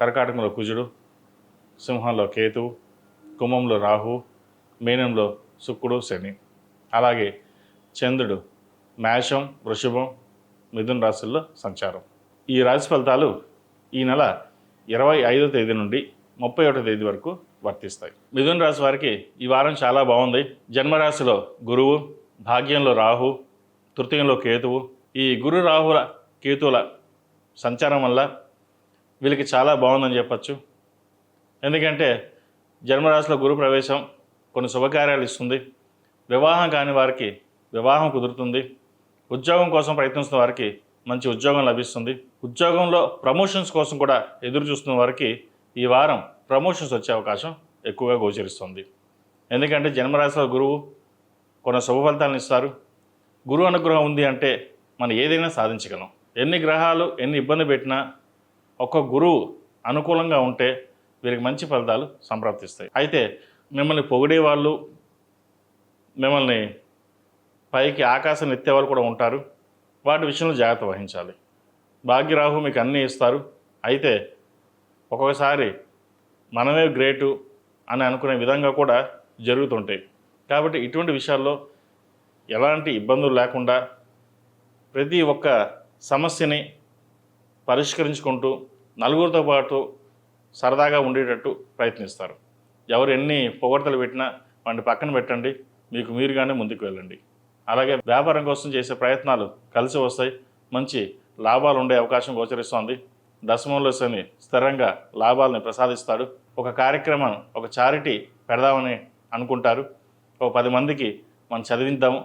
కర్కాటకంలో కుజుడు సింహంలో కేతు కుంభంలో రాహు మీనంలో శుక్రుడు శని. అలాగే చంద్రుడు మేషం వృషభం మిథున రాశుల్లో సంచారం. ఈ రాశి ఫలితాలు ఈ నెల ఇరవై ఐదో తేదీ నుండి ముప్పై ఒకటో తేదీ వరకు వర్తిస్తాయి. మిథున రాశి వారికి ఈ వారం చాలా బాగుంది. జన్మరాశిలో గురువు భాగ్యంలో రాహు తృతీయంలో కేతువు. ఈ గురు రాహుల కేతువుల సంచారం వల్ల వీళ్ళకి చాలా బాగుందని చెప్పచ్చు. ఎందుకంటే జన్మరాశిలో గురు ప్రవేశం కొన్ని శుభకార్యాలు ఇస్తుంది. వివాహం కాని వారికి వివాహం కుదురుతుంది. ఉద్యోగం కోసం ప్రయత్నిస్తున్న వారికి మంచి ఉద్యోగం లభిస్తుంది. ఉద్యోగంలో ప్రమోషన్స్ కోసం కూడా ఎదురు చూస్తున్న వారికి ఈ వారం ప్రమోషన్స్ వచ్చే అవకాశం ఎక్కువగా గోచరిస్తుంది. ఎందుకంటే జన్మరాశిలో గురువు కొన్ని శుభ ఫలితాలను ఇస్తారు. గురువు అనుగ్రహం ఉంది అంటే మనం ఏదైనా సాధించగలం. ఎన్ని గ్రహాలు ఎన్ని ఇబ్బంది పెట్టినా ఒక్క గురువు అనుకూలంగా ఉంటే వీరికి మంచి ఫలితాలు సంప్రాప్తిస్తాయి. అయితే మిమ్మల్ని పొగిడే వాళ్ళు మిమ్మల్ని పైకి ఆకాశం ఎత్తేవాళ్ళు కూడా ఉంటారు. వాటి విషయంలో జాగ్రత్త వహించాలి. భాగ్యరాహు మీకు అన్నీ ఇస్తారు. అయితే ఒక్కొక్కసారి మనమే గ్రేటు అని అనుకునే విధంగా కూడా జరుగుతుంటాయి. కాబట్టి ఇటువంటి విషయాల్లో ఎలాంటి ఇబ్బందులు లేకుండా ప్రతి ఒక్క సమస్యని పరిష్కరించుకుంటూ నలుగురితో పాటు సరదాగా ఉండేటట్టు ప్రయత్నిస్తారు. ఎవరు ఎన్ని పొగడతలు పెట్టినా వాటిని పక్కన పెట్టండి. మీకు మీరుగానే ముందుకు వెళ్ళండి. అలాగే వ్యాపారం కోసం చేసే ప్రయత్నాలు కలిసి వస్తాయి. మంచి లాభాలు ఉండే అవకాశం గోచరిస్తోంది. దశమంలో శని స్థిరంగా లాభాలని ప్రసాదిస్తాడు. ఒక కార్యక్రమం ఒక చారిటీ పెడదామని అనుకుంటారు. ఒక పది మందికి మనం చదివిద్దాము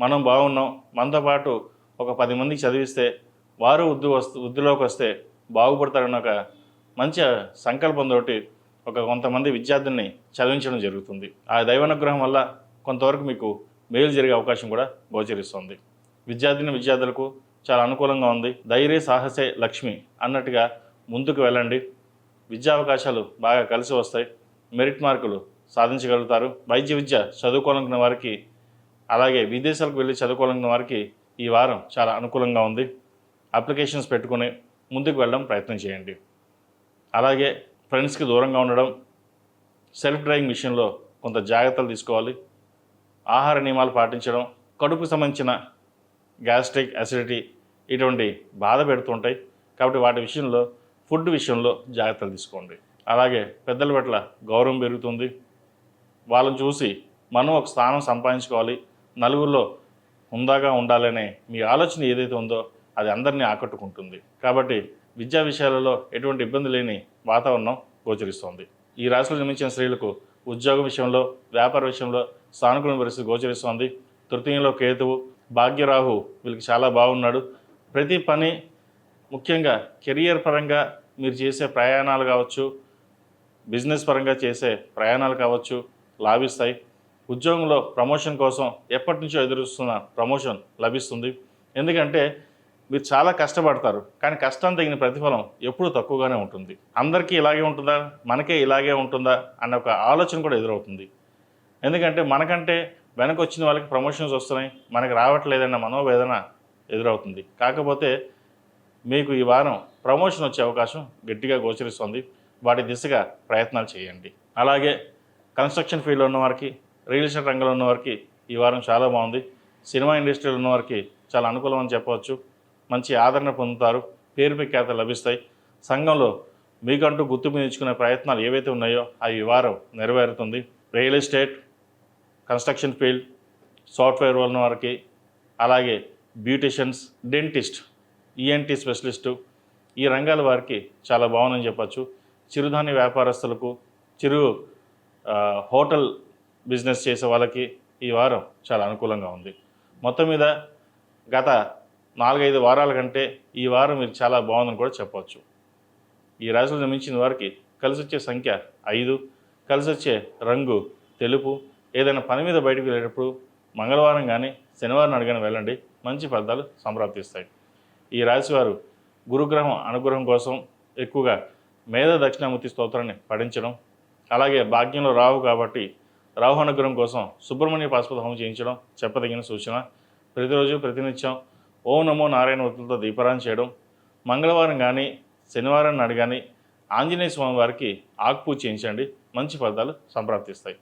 మనం బాగున్నాం. మనతో పాటు ఒక పది మందికి చదివిస్తే వారు వృద్ధి వస్తు వృద్ధిలోకి వస్తే బాగుపడతారన్న ఒక మంచి సంకల్పంతో ఒక కొంతమంది విద్యార్థుల్ని చదివించడం జరుగుతుంది. ఆ దైవానుగ్రహం వల్ల కొంతవరకు మీకు మేలు జరిగే అవకాశం కూడా గోచరిస్తుంది. విద్యార్థిని విద్యార్థులకు చాలా అనుకూలంగా ఉంది. ధైర్య సాహసే లక్ష్మి అన్నట్టుగా ముందుకు వెళ్ళండి. విద్యా అవకాశాలు బాగా కలిసి వస్తాయి. మెరిట్ మార్కులు సాధించగలుగుతారు. వైద్య విద్య చదువుకోవాలనుకున్న వారికి అలాగే విదేశాలకు వెళ్ళి చదువుకోవాలనుకున్న వారికి ఈ వారం చాలా అనుకూలంగా ఉంది. అప్లికేషన్స్ పెట్టుకుని ముందుకు వెళ్ళడం ప్రయత్నం చేయండి. అలాగే ఫ్రెండ్స్కి దూరంగా ఉండడం సెల్ఫ్ డ్రైవింగ్ విషయంలో కొంత జాగ్రత్తలు తీసుకోవాలి. ఆహార నియమాలు పాటించడం కడుపుకు సంబంధించిన గ్యాస్ట్రిక్ అసిడిటీ ఇటువంటి బాధ పెడుతుంటాయి కాబట్టి వాటి విషయంలో ఫుడ్ విషయంలో జాగ్రత్తలు తీసుకోండి. అలాగే పెద్దల పట్ల గౌరవం పెరుగుతుంది. వాళ్ళని చూసి మనం ఒక స్థానం సంపాదించుకోవాలి. నలుగురిలో హుందాగా ఉండాలనే మీ ఆలోచన ఏదైతే ఉందో అది అందరినీ ఆకట్టుకుంటుంది. కాబట్టి విద్యా విషయాలలో ఎటువంటి ఇబ్బంది లేని వాతావరణం గోచరిస్తోంది. ఈ రాశిలో జన్మించిన స్త్రీలకు ఉద్యోగ విషయంలో వ్యాపార విషయంలో సానుకూల పరిస్థితి గోచరిస్తోంది. తృతీయంలో కేతువు భాగ్యరాహు వీళ్ళకి చాలా బాగున్నాడు. ప్రతి పని ముఖ్యంగా కెరియర్ పరంగా మీరు చేసే ప్రయాణాలు కావచ్చు బిజినెస్ పరంగా చేసే ప్రయాణాలు కావచ్చు లాభిస్తాయి. ఉద్యోగంలో ప్రమోషన్ కోసం ఎప్పటి నుంచో ఎదురుస్తున్న ప్రమోషన్ లభిస్తుంది. ఎందుకంటే మీరు చాలా కష్టపడతారు కానీ కష్టం తగిన ప్రతిఫలం ఎప్పుడూ తక్కువగానే ఉంటుంది. అందరికీ ఇలాగే ఉంటుందా? మనకే ఇలాగే ఉంటుందా? అన్న ఒక ఆలోచన కూడా ఎదురవుతుంది. ఎందుకంటే మనకంటే వెనక వచ్చిన వాళ్ళకి ప్రమోషన్స్ వస్తున్నాయి మనకు రావట్లేదన్న మనోవేదన ఎదురవుతుంది. కాకపోతే మీకు ఈ వారం ప్రమోషన్ వచ్చే అవకాశం గట్టిగా గోచరిస్తుంది. వాటి దిశగా ప్రయత్నాలు చేయండి. అలాగే కన్స్ట్రక్షన్ ఫీల్డ్లో ఉన్న వారికి రియల్ ఎస్టేట్ రంగంలో ఉన్న వారికి ఈ వారం చాలా బాగుంది. సినిమా ఇండస్ట్రీలో ఉన్న వారికి చాలా అనుకూలం అని చెప్పవచ్చు. మంచి ఆదరణ పొందుతారు పేరు ప్రఖ్యాత లభిస్తాయి. సంఘంలో మీకంటూ గుర్తింపు తెచ్చుకునే ప్రయత్నాలు ఏవైతే ఉన్నాయో అవి ఈ వారం నెరవేరుతుంది. Real estate construction field software వలన వారికి అలాగే బ్యూటిషియన్స్ డెంటిస్ట్ ఈఎన్టీ స్పెషలిస్టు ఈ రంగాల వారికి చాలా బాగుందని చెప్పచ్చు. చిరుధాన్య వ్యాపారస్తులకు చిరు హోటల్ బిజినెస్ చేసే వాళ్ళకి ఈ వారం చాలా అనుకూలంగా ఉంది. మొత్తం మీద గత నాలుగైదు వారాల కంటే ఈ వారం మీరు చాలా బాగుందని కూడా చెప్పవచ్చు ఈ రాశులు జన్మించిన వారికి కలిసి వచ్చే సంఖ్య ఐదు కలిసి వచ్చే రంగు తెలుపు. ఏదైనా పని మీద బయటకు వెళ్ళేటప్పుడు మంగళవారం కానీ శనివారం అడిగిన వెళ్ళండి. మంచి ఫలితాలు సంప్రాప్తిస్తాయి. ఈ రాశి వారు గురుగ్రహం అనుగ్రహం కోసం ఎక్కువగా మేధ దక్షిణామూర్తి స్తోత్రాన్ని పఠించడం అలాగే భాగ్యంలో రావు కాబట్టి రాహు అనుగ్రహం కోసం సుబ్రహ్మణ్య పాశుపత హోమం చేయించడం చెప్పదగిన సూచన. ప్రతిరోజు ప్రతినిత్యం ఓం నమో నారాయణ వృత్తులతో దీపారాయణ చేయడం మంగళవారం కానీ శనివారం నాడు కానీ ఆంజనేయ స్వామి వారికి ఆకుపూజ చేయించండి. మంచి ఫలితాలు సంప్రాప్తిస్తాయి.